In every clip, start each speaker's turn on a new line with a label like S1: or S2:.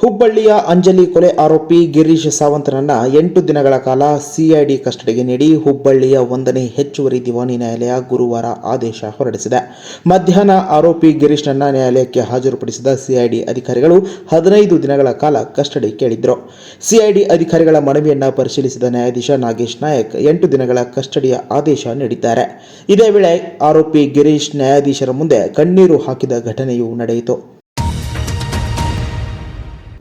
S1: ಹುಬ್ಬಳ್ಳಿಯ ಅಂಜಲಿ ಕೊಲೆ ಆರೋಪಿ ಗಿರೀಶ್ ಸಾವಂತನನ್ನ ಎಂಟು ದಿನಗಳ ಕಾಲ ಸಿಐಡಿ ಕಸ್ಟಡಿಗೆ ನೀಡಿ ಹುಬ್ಬಳ್ಳಿಯ ಒಂದನೇ ಹೆಚ್ಚುವರಿ ದಿವಾನಿ ನ್ಯಾಯಾಲಯ ಗುರುವಾರ ಆದೇಶ ಹೊರಡಿಸಿದೆ. ಮಧ್ಯಾಹ್ನ ಆರೋಪಿ ಗಿರೀಶ್ನನ್ನ ನ್ಯಾಯಾಲಯಕ್ಕೆ ಹಾಜರುಪಡಿಸಿದ ಸಿಐಡಿ ಅಧಿಕಾರಿಗಳು ಹದಿನೈದು ದಿನಗಳ ಕಾಲ ಕಸ್ಟಡಿ ಕೇಳಿದ್ರು. ಸಿಐಡಿ ಅಧಿಕಾರಿಗಳ ಮನವಿಯನ್ನ ಪರಿಶೀಲಿಸಿದ ನ್ಯಾಯಾಧೀಶ ನಾಗೇಶ್ ನಾಯಕ್ ಎಂಟು ದಿನಗಳ ಕಸ್ಟಡಿಯ ಆದೇಶ ನೀಡಿದ್ದಾರೆ. ಇದೇ ವೇಳೆ ಆರೋಪಿ ಗಿರೀಶ್ ನ್ಯಾಯಾಧೀಶರ ಮುಂದೆ ಕಣ್ಣೀರು ಹಾಕಿದ ಘಟನೆಯೂ ನಡೆಯಿತು.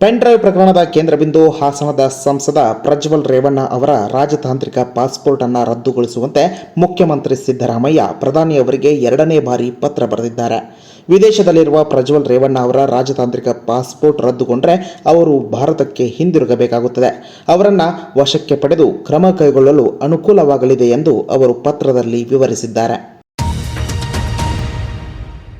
S1: ಪೆನ್ ಡ್ರೈವ್ ಪ್ರಕರಣದ ಕೇಂದ್ರ ಬಿಂದು ಹಾಸನದ ಸಂಸದ ಪ್ರಜ್ವಲ್ ರೇವಣ್ಣ ಅವರ ರಾಜತಾಂತ್ರಿಕ ಪಾಸ್ಪೋರ್ಟ್ ಅನ್ನು ರದ್ದುಗೊಳಿಸುವಂತೆ ಮುಖ್ಯಮಂತ್ರಿ ಸಿದ್ದರಾಮಯ್ಯ ಪ್ರಧಾನಿ ಅವರಿಗೆ ಎರಡನೇ ಬಾರಿ ಪತ್ರ ಬರೆದಿದ್ದಾರೆ. ವಿದೇಶದಲ್ಲಿರುವ ಪ್ರಜ್ವಲ್ ರೇವಣ್ಣ ಅವರ ರಾಜತಾಂತ್ರಿಕ ಪಾಸ್ಪೋರ್ಟ್ ರದ್ದುಗೊಂಡರೆ ಅವರು ಭಾರತಕ್ಕೆ ಹಿಂದಿರುಗಬೇಕಾಗುತ್ತದೆ. ಅವರನ್ನು ವಶಕ್ಕೆ ಪಡೆದು ಕ್ರಮ ಕೈಗೊಳ್ಳಲು ಅನುಕೂಲವಾಗಲಿದೆ ಎಂದು ಅವರು ಪತ್ರದಲ್ಲಿ ವಿವರಿಸಿದ್ದಾರೆ.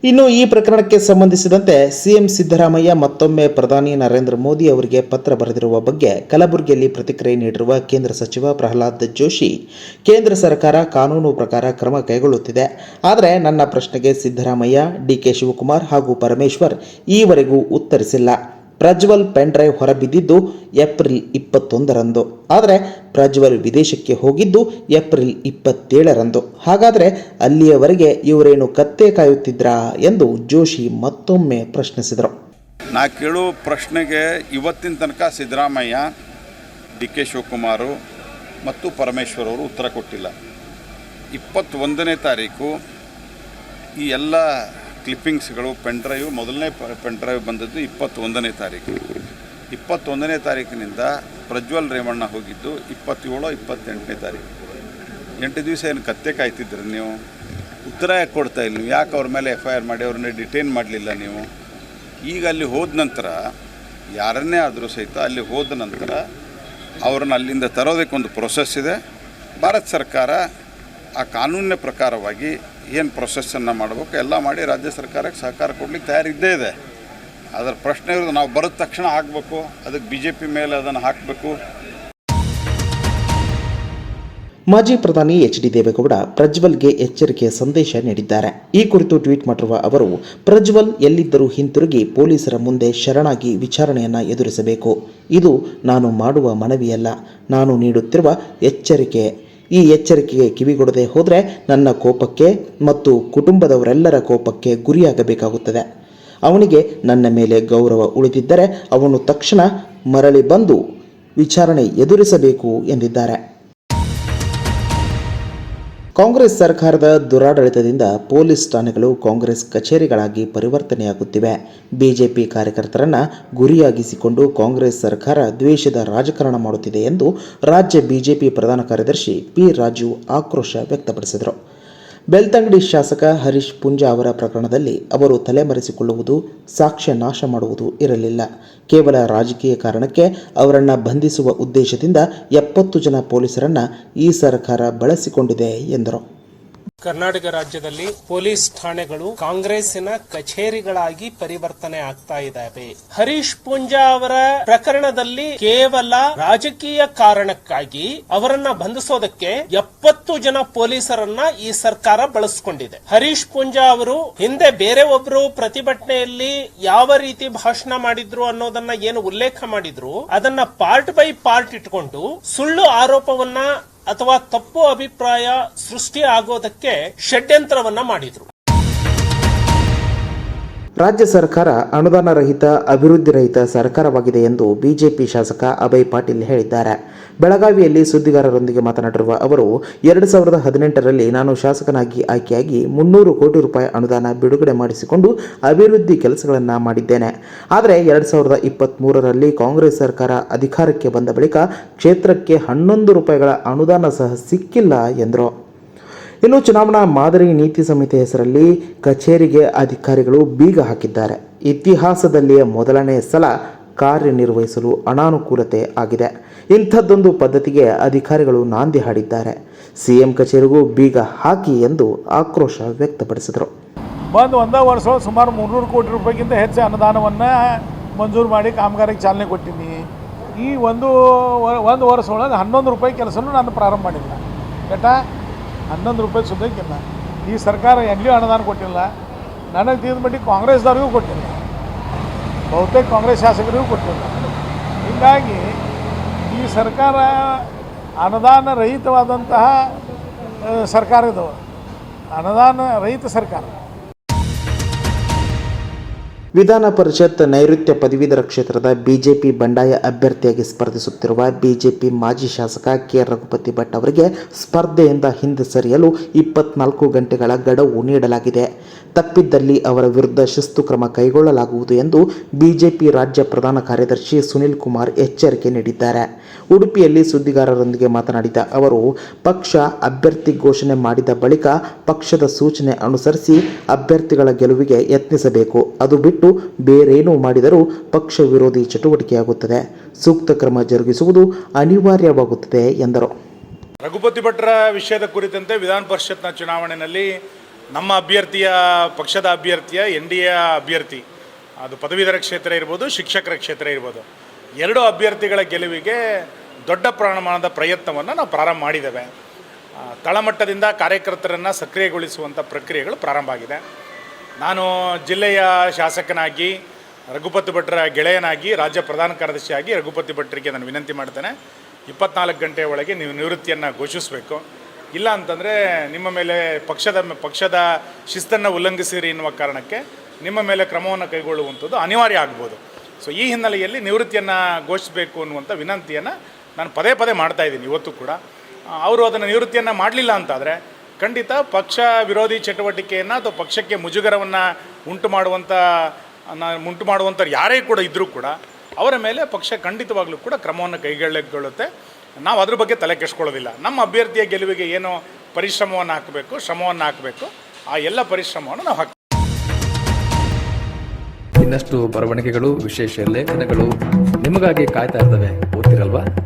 S1: ಇನ್ನು ಈ ಪ್ರಕರಣಕ್ಕೆ ಸಂಬಂಧಿಸಿದಂತೆ ಸಿಎಂ ಸಿದ್ದರಾಮಯ್ಯ ಮತ್ತೊಮ್ಮೆ ಪ್ರಧಾನಿ ನರೇಂದ್ರ ಮೋದಿ ಅವರಿಗೆ ಪತ್ರ ಬರೆದಿರುವ ಬಗ್ಗೆ ಕಲಬುರಗಿಯಲ್ಲಿ ಪ್ರತಿಕ್ರಿಯೆ ನೀಡಿರುವ ಕೇಂದ್ರ ಸಚಿವ ಪ್ರಹ್ಲಾದ್ ಜೋಶಿ, ಕೇಂದ್ರ ಸರ್ಕಾರ ಕಾನೂನು ಪ್ರಕಾರ ಕ್ರಮ ಕೈಗೊಳ್ಳುತ್ತಿದೆ. ಆದರೆ ನನ್ನ ಪ್ರಶ್ನೆಗೆ ಸಿದ್ದರಾಮಯ್ಯ ಡಿಕೆ ಶಿವಕುಮಾರ್ ಹಾಗೂ ಪರಮೇಶ್ವರ್ ಈವರೆಗೂ ಉತ್ತರಿಸಿಲ್ಲ. ಪ್ರಜ್ವಲ್ ಪೆನ್ ಡ್ರೈವ್ ಹೊರಬಿದ್ದಿದ್ದು ಏಪ್ರಿಲ್ ಇಪ್ಪತ್ತೊಂದರಂದು. ಆದರೆ ಪ್ರಜ್ವಲ್ ವಿದೇಶಕ್ಕೆ ಹೋಗಿದ್ದು ಏಪ್ರಿಲ್ ಇಪ್ಪತ್ತೇಳರಂದು. ಹಾಗಾದರೆ ಅಲ್ಲಿಯವರೆಗೆ ಇವರೇನು ಕತ್ತೆ ಕಾಯುತ್ತಿದ್ರಾ ಎಂದು ಜೋಶಿ ಮತ್ತೊಮ್ಮೆ ಪ್ರಶ್ನಿಸಿದರು.
S2: ನಾ ಕೇಳೋ ಪ್ರಶ್ನೆಗೆ ಇವತ್ತಿನ ತನಕ ಸಿದ್ದರಾಮಯ್ಯ, ಡಿ ಕೆ ಶಿವಕುಮಾರು ಮತ್ತು ಪರಮೇಶ್ವರ್ ಅವರು ಉತ್ತರ ಕೊಟ್ಟಿಲ್ಲ. ಇಪ್ಪತ್ತೊಂದನೇ ತಾರೀಕು ಈ ಎಲ್ಲ ಕ್ಲಿಪ್ಪಿಂಗ್ಸ್ಗಳು ಪೆನ್ ಡ್ರೈವ್ ಮೊದಲನೇ ಪೆನ್ ಡ್ರೈವ್ ಬಂದದ್ದು ಇಪ್ಪತ್ತೊಂದನೇ ತಾರೀಕು. ಇಪ್ಪತ್ತೊಂದನೇ ತಾರೀಕಿನಿಂದ ಪ್ರಜ್ವಲ್ ರೇವಣ್ಣ ಹೋಗಿದ್ದು ಇಪ್ಪತ್ತೇಳು, ಇಪ್ಪತ್ತೆಂಟನೇ ತಾರೀಕು. ಎಂಟು ದಿವಸ ಏನು ಕತ್ತೆ ಕಾಯ್ತಿದ್ರಿ ನೀವು? ಉತ್ತರ ಯಾಕೆ ಕೊಡ್ತಾ ಇಲ್ಲ ನೀವು. ಯಾಕೆ ಅವ್ರ ಮೇಲೆ ಎಫ್ ಐ ಆರ್ ಮಾಡಿ ಅವ್ರನ್ನ ಡಿಟೈನ್ ಮಾಡಲಿಲ್ಲ ನೀವು? ಈಗ ಅಲ್ಲಿ ಹೋದ ನಂತರ, ಯಾರನ್ನೇ ಆದರೂ ಸಹಿತ ಅಲ್ಲಿ ಹೋದ ನಂತರ ಅವ್ರನ್ನ ಅಲ್ಲಿಂದ ತರೋದಕ್ಕೆ ಒಂದು ಪ್ರೊಸೆಸ್ ಇದೆ. ಭಾರತ ಸರ್ಕಾರ ಆ ಕಾನೂನಿನ ಪ್ರಕಾರವಾಗಿ ಏನು ಪ್ರೊಸೆಸ್ಸನ್ನು ಮಾಡಬೇಕು, ಎಲ್ಲ ಮಾಡಿ ರಾಜ್ಯ ಸರ್ಕಾರಕ್ಕೆ ಸಹಕಾರ ಕೊಡ್ಲಿಕ್ಕೆ ತಯಾರಿದ್ದೇ ಇದೆ. ಅದರ ಪ್ರಶ್ನೆ ಇರೋದು ನಾವು ಬರೋದ ತಕ್ಷಣ ಆಗಬೇಕು, ಅದಕ್ಕೆ ಬಿ ಜೆ ಪಿ ಮೇಲೆ ಅದನ್ನು ಹಾಕಬೇಕು.
S1: ಮಾಜಿ ಪ್ರಧಾನಿ ಎಚ್ ಡಿ ದೇವೇಗೌಡ ಪ್ರಜ್ವಲ್ಗೆ ಎಚ್ಚರಿಕೆಯ ಸಂದೇಶ ನೀಡಿದ್ದಾರೆ. ಈ ಕುರಿತು ಟ್ವೀಟ್ ಮಾಡಿರುವ ಅವರು, ಪ್ರಜ್ವಲ್ ಎಲ್ಲಿದ್ದರೂ ಹಿಂತಿರುಗಿ ಪೊಲೀಸರ ಮುಂದೆ ಶರಣಾಗಿ ವಿಚಾರಣೆಯನ್ನ ಎದುರಿಸಬೇಕು. ಇದು ನಾನು ಮಾಡುವ ಮನವಿಯಲ್ಲ. ನಾನು ನೀಡುತ್ತಿರುವ ಎಚ್ಚರಿಕೆ. ಈ ಎಚ್ಚರಿಕೆಗೆ ಕಿವಿಗೊಡದೆ ಹೋದರೆ ನನ್ನ ಕೋಪಕ್ಕೆ ಮತ್ತು ಕುಟುಂಬದವರೆಲ್ಲರ ಕೋಪಕ್ಕೆ ಗುರಿಯಾಗಬೇಕಾಗುತ್ತದೆ. ಅವನಿಗೆ ನನ್ನ ಮೇಲೆ ಗೌರವ ಉಳಿದಿದ್ದರೆ ಅವನು ತಕ್ಷಣ ಮರಳಿ ಬಂದು ವಿಚಾರಣೆ ಎದುರಿಸಬೇಕು ಎಂದಿದ್ದಾರೆ. ಕಾಂಗ್ರೆಸ್ ಸರ್ಕಾರದ ದುರಾಡಳಿತದಿಂದ ಪೊಲೀಸ್ ಠಾಣೆಗಳು ಕಾಂಗ್ರೆಸ್ ಕಚೇರಿಗಳಾಗಿ ಪರಿವರ್ತನೆಯಾಗುತ್ತಿವೆ. ಬಿಜೆಪಿ ಕಾರ್ಯಕರ್ತರನ್ನ ಗುರಿಯಾಗಿಸಿಕೊಂಡು ಕಾಂಗ್ರೆಸ್ ಸರ್ಕಾರ ದ್ವೇಷದ ರಾಜಕಾರಣ ಮಾಡುತ್ತಿದೆ ಎಂದು ರಾಜ್ಯ ಬಿಜೆಪಿ ಪ್ರಧಾನ ಕಾರ್ಯದರ್ಶಿ ಪಿ ರಾಜು ಆಕ್ರೋಶ ವ್ಯಕ್ತಪಡಿಸಿದರು. ಬೆಳ್ತಂಗಡಿ ಶಾಸಕ ಹರೀಶ್ ಪುಂಜಾ ಅವರ ಪ್ರಕರಣದಲ್ಲಿ ಅವರು ತಲೆಮರೆಸಿಕೊಳ್ಳುವುದು ಸಾಕ್ಷ್ಯ ನಾಶ ಮಾಡುವುದು ಇರಲಿಲ್ಲ. ಕೇವಲ ರಾಜಕೀಯ ಕಾರಣಕ್ಕೆ ಅವರನ್ನು ಬಂಧಿಸುವ ಉದ್ದೇಶದಿಂದ ಎಪ್ಪತ್ತು ಜನ ಪೊಲೀಸರನ್ನು ಈ ಸರ್ಕಾರ ಬಳಸಿಕೊಂಡಿದೆ ಎಂದರು.
S3: ಕರ್ನಾಟಕ ರಾಜ್ಯದಲ್ಲಿ ಪೊಲೀಸ್ ಠಾಣೆಗಳು ಕಾಂಗ್ರೆಸ್ಸಿನ ಕಚೇರಿಗಳಾಗಿ ಪರಿವರ್ತನೆ ಆಗ್ತಾ ಇದ್ದಾವೆ. ಹರೀಶ್ ಪೂಂಜಾ ಅವರ ಪ್ರಕರಣದಲ್ಲಿ ಕೇವಲ ರಾಜಕೀಯ ಕಾರಣಕ್ಕಾಗಿ ಅವರನ್ನ ಬಂಧಿಸೋದಕ್ಕೆ ಎಪ್ಪತ್ತು ಜನ ಪೊಲೀಸರನ್ನ ಈ ಸರ್ಕಾರ ಬಳಸಿಕೊಂಡಿದೆ. ಹರೀಶ್ ಪೂಂಜಾ ಅವರು ಹಿಂದೆ ಬೇರೆ ಒಬ್ರು ಪ್ರತಿಭಟನೆಯಲ್ಲಿ ಯಾವ ರೀತಿ ಭಾಷಣ ಮಾಡಿದ್ರು ಅನ್ನೋದನ್ನ ಏನು ಉಲ್ಲೇಖ ಮಾಡಿದ್ರು, ಅದನ್ನ ಪಾರ್ಟ್ ಬೈ ಪಾರ್ಟ್ ಇಟ್ಕೊಂಡು ಸುಳ್ಳು ಆರೋಪವನ್ನ ಅಥವಾ ತಪ್ಪು ಅಭಿಪ್ರಾಯ ಸೃಷ್ಟಿ ಆಗೋದಕ್ಕೆ ಷಡ್ಯಂತ್ರವನ್ನ ಮಾಡಿದ್ರು.
S1: ರಾಜ್ಯ ಸರ್ಕಾರ ಅನುದಾನ ರಹಿತ ಅಭಿವೃದ್ಧಿ ರಹಿತ ಸರ್ಕಾರವಾಗಿದೆ ಎಂದು ಬಿಜೆಪಿ ಶಾಸಕ ಅಭಯ್ ಪಾಟೀಲ್ ಹೇಳಿದ್ದಾರೆ. ಬೆಳಗಾವಿಯಲ್ಲಿ ಸುದ್ದಿಗಾರರೊಂದಿಗೆ ಮಾತನಾಡಿರುವ ಅವರು, ಎರಡು ಸಾವಿರದ ಹದಿನೆಂಟರಲ್ಲಿ ನಾನು ಶಾಸಕನಾಗಿ ಆಯ್ಕೆಯಾಗಿ ಮುನ್ನೂರು ಕೋಟಿ ರೂಪಾಯಿ ಅನುದಾನ ಬಿಡುಗಡೆ ಮಾಡಿಸಿಕೊಂಡು ಅಭಿವೃದ್ಧಿ ಕೆಲಸಗಳನ್ನು ಮಾಡಿದ್ದೇನೆ. ಆದರೆ ಎರಡು ಸಾವಿರದ ಇಪ್ಪತ್ತ್ಮೂರರಲ್ಲಿ ಕಾಂಗ್ರೆಸ್ ಸರ್ಕಾರ ಅಧಿಕಾರಕ್ಕೆ ಬಂದ ಬಳಿಕ ಕ್ಷೇತ್ರಕ್ಕೆ ಹನ್ನೊಂದು ರೂಪಾಯಿಗಳ ಅನುದಾನ ಸಹ ಸಿಕ್ಕಿಲ್ಲ ಎಂದರು. ಇನ್ನು ಚುನಾವಣಾ ಮಾದರಿ ನೀತಿ ಸಂಹಿತೆ ಹೆಸರಲ್ಲಿ ಕಚೇರಿಗೆ ಅಧಿಕಾರಿಗಳು ಬೀಗ ಹಾಕಿದ್ದಾರೆ. ಇತಿಹಾಸದಲ್ಲಿಯೇ ಮೊದಲನೇ ಸಲ ಕಾರ್ಯನಿರ್ವಹಿಸಲು ಅನಾನುಕೂಲತೆ ಆಗಿದೆ. ಇಂಥದ್ದೊಂದು ಪದ್ಧತಿಗೆ ಅಧಿಕಾರಿಗಳು ನಾಂದಿ ಹಾಡಿದ್ದಾರೆ. ಸಿಎಂ ಕಚೇರಿಗೂ ಬೀಗ ಹಾಕಿ ಎಂದು ಆಕ್ರೋಶ ವ್ಯಕ್ತಪಡಿಸಿದರು.
S4: ಬಂದು ಒಂದೇ ವರ್ಷ ಸುಮಾರು ಮುನ್ನೂರು ಕೋಟಿ ರೂಪಾಯಿಗಿಂತ ಹೆಚ್ಚು ಅನುದಾನವನ್ನು ಮಂಜೂರು ಮಾಡಿ ಕಾಮಗಾರಿಗೆ ಚಾಲನೆ ಕೊಟ್ಟಿನಿ. ಈ ಒಂದು ಒಂದು ವರ್ಷ ಒಳಗೆ ಹನ್ನೊಂದು ರೂಪಾಯಿ ಕೆಲಸನೂ ನಾನು ಪ್ರಾರಂಭ ಮಾಡಿಲ್ಲ. ಹನ್ನೊಂದು ರೂಪಾಯಿ ಸುದ್ದಕ್ಕಿಲ್ಲ ಈ ಸರ್ಕಾರ ಎಲ್ಲಿಯೂ ಅನುದಾನ ಕೊಟ್ಟಿಲ್ಲ. ನನಗೆ ತಿಳಿದ ಮಟ್ಟಿಗೆ ಕಾಂಗ್ರೆಸ್ದವ್ರಿಗೂ ಕೊಟ್ಟಿಲ್ಲ. ಬಹುತೇಕ ಕಾಂಗ್ರೆಸ್ ಶಾಸಕರಿಗೂ ಕೊಟ್ಟಿಲ್ಲ. ಹೀಗಾಗಿ ಈ ಸರ್ಕಾರ ಅನುದಾನ ರಹಿತವಾದಂತಹ ಸರ್ಕಾರ ಇದು ಅನುದಾನ ರಹಿತ ಸರ್ಕಾರ.
S1: ವಿಧಾನ ಪರಿಷತ್ ನೈಋತ್ಯ ಪದವೀಧರ ಕ್ಷೇತ್ರದ ಬಿಜೆಪಿ ಬಂಡಾಯ ಅಭ್ಯರ್ಥಿಯಾಗಿ ಸ್ಪರ್ಧಿಸುತ್ತಿರುವ ಬಿಜೆಪಿ ಮಾಜಿ ಶಾಸಕ ಕೆ. ರಘುಪತಿ ಭಟ್ ಅವರಿಗೆ ಸ್ಪರ್ಧೆಯಿಂದ ಹಿಂದೆ ಸರಿಯಲು ಇಪ್ಪತ್ನಾಲ್ಕು ಗಂಟೆಗಳ ಗಡುವು ನೀಡಲಾಗಿದೆ. ತಪ್ಪಿದ್ದಲ್ಲಿ ಅವರ ವಿರುದ್ಧ ಶಿಸ್ತು ಕ್ರಮ ಕೈಗೊಳ್ಳಲಾಗುವುದು ಎಂದು ಬಿಜೆಪಿ ರಾಜ್ಯ ಪ್ರಧಾನ ಕಾರ್ಯದರ್ಶಿ ಸುನಿಲ್ ಕುಮಾರ್ ಎಚ್ಚರಿಕೆ ನೀಡಿದ್ದಾರೆ. ಉಡುಪಿಯಲ್ಲಿ ಸುದ್ದಿಗಾರರೊಂದಿಗೆ ಮಾತನಾಡಿದ ಅವರು, ಪಕ್ಷ ಅಭ್ಯರ್ಥಿ ಘೋಷಣೆ ಮಾಡಿದ ಬಳಿಕ ಪಕ್ಷದ ಸೂಚನೆ ಅನುಸರಿಸಿ ಅಭ್ಯರ್ಥಿಗಳ ಗೆಲುವಿಗೆ ಯತ್ನಿಸಬೇಕು. ಅದು ಬಿಟ್ಟು ಬೇರೇನೂ ಮಾಡಿದರೂ ಪಕ್ಷ ವಿರೋಧಿ ಚಟುವಟಿಕೆಯಾಗುತ್ತದೆ. ಸೂಕ್ತ ಕ್ರಮ ಜರುಗಿಸುವುದು ಅನಿವಾರ್ಯವಾಗುತ್ತದೆ ಎಂದರು.
S5: ರಘುಪತಿ ಭಟ್ರ ವಿಷಯದ ಕುರಿತಂತೆ ವಿಧಾನ ಪರಿಷತ್ನ ಚುನಾವಣೆಯಲ್ಲಿ ನಮ್ಮ ಅಭ್ಯರ್ಥಿಯ, ಪಕ್ಷದ ಅಭ್ಯರ್ಥಿಯ, ಎನ್ ಡಿ ಎ ಅಭ್ಯರ್ಥಿ. ಅದು ಪದವೀಧರ ಕ್ಷೇತ್ರ ಇರ್ಬೋದು, ಶಿಕ್ಷಕರ ಕ್ಷೇತ್ರ ಇರ್ಬೋದು. ಎರಡು ಅಭ್ಯರ್ಥಿಗಳ ಗೆಲುವಿಗೆ ದೊಡ್ಡ ಪ್ರಮಾಣದ ಪ್ರಯತ್ನವನ್ನು ನಾವು ಪ್ರಾರಂಭ ಮಾಡಿದ್ದೇವೆ. ತಳಮಟ್ಟದಿಂದ ಕಾರ್ಯಕರ್ತರನ್ನು ಸಕ್ರಿಯಗೊಳಿಸುವಂಥ ಪ್ರಕ್ರಿಯೆಗಳು ಪ್ರಾರಂಭ ಆಗಿದೆ. ನಾನು ಜಿಲ್ಲೆಯ ಶಾಸಕನಾಗಿ, ರಘುಪತಿ ಭಟ್ರ ಗೆಳೆಯನಾಗಿ, ರಾಜ್ಯ ಪ್ರಧಾನ ಕಾರ್ಯದರ್ಶಿಯಾಗಿ ರಘುಪತಿ ಭಟ್ರಿಗೆ ನಾನು ವಿನಂತಿ ಮಾಡ್ತೇನೆ. ಇಪ್ಪತ್ನಾಲ್ಕು ಗಂಟೆಯ ಒಳಗೆ ನೀವು ನಿವೃತ್ತಿಯನ್ನು ಘೋಷಿಸಬೇಕು. ಇಲ್ಲ ಅಂತಂದರೆ ನಿಮ್ಮ ಮೇಲೆ ಪಕ್ಷದ ಪಕ್ಷದ ಶಿಸ್ತನ್ನು ಉಲ್ಲಂಘಿಸಿರಿ ಎನ್ನುವ ಕಾರಣಕ್ಕೆ ನಿಮ್ಮ ಮೇಲೆ ಕ್ರಮವನ್ನು ಕೈಗೊಳ್ಳುವಂಥದ್ದು ಅನಿವಾರ್ಯ ಆಗ್ಬೋದು. ಸೊ ಈ ಹಿನ್ನೆಲೆಯಲ್ಲಿ ನಿವೃತ್ತಿಯನ್ನು ಘೋಷಿಸಬೇಕು ಅನ್ನುವಂಥ ವಿನಂತಿಯನ್ನು ನಾನು ಪದೇ ಪದೇ ಮಾಡ್ತಾ ಇದ್ದೀನಿ ಇವತ್ತು ಕೂಡ. ಅವರು ಅದನ್ನು ನಿವೃತ್ತಿಯನ್ನು ಮಾಡಲಿಲ್ಲ ಅಂತಾದರೆ ಖಂಡಿತ ಪಕ್ಷ ವಿರೋಧಿ ಚಟುವಟಿಕೆಯನ್ನು ಅಥವಾ ಪಕ್ಷಕ್ಕೆ ಮುಜುಗರವನ್ನು ಉಂಟು ಮಾಡುವಂಥ ಉಂಟು ಮಾಡುವಂಥ ಯಾರೇ ಕೂಡ ಇದ್ದರೂ ಕೂಡ ಅವರ ಮೇಲೆ ಪಕ್ಷ ಖಂಡಿತವಾಗಲೂ ಕೂಡ ಕ್ರಮವನ್ನು ಕೈಗೊಳ್ಳಕೊಳ್ಳುತ್ತೆ ನಾವು ಅದ್ರ ಬಗ್ಗೆ ತಲೆ ಕೆಡಿಸ್ಕೊಳ್ಳೋದಿಲ್ಲ. ನಮ್ಮ ಅಭ್ಯರ್ಥಿಯ ಗೆಲುವಿಗೆ ಏನು ಪರಿಶ್ರಮವನ್ನು ಹಾಕಬೇಕು, ಶ್ರಮವನ್ನು ಹಾಕಬೇಕು, ಆ ಎಲ್ಲ ಪರಿಶ್ರಮವನ್ನು ನಾವು ಹಾಕ್ತೀವಿ
S6: ಇನ್ನಷ್ಟು ಬರವಣಿಗೆಗಳು, ವಿಶೇಷ ಲೇಖನಗಳು ನಿಮಗಾಗಿ ಕಾಯ್ತಾ ಇರ್ತವೆ. ಓದ್ತಿರಲ್ವಾ?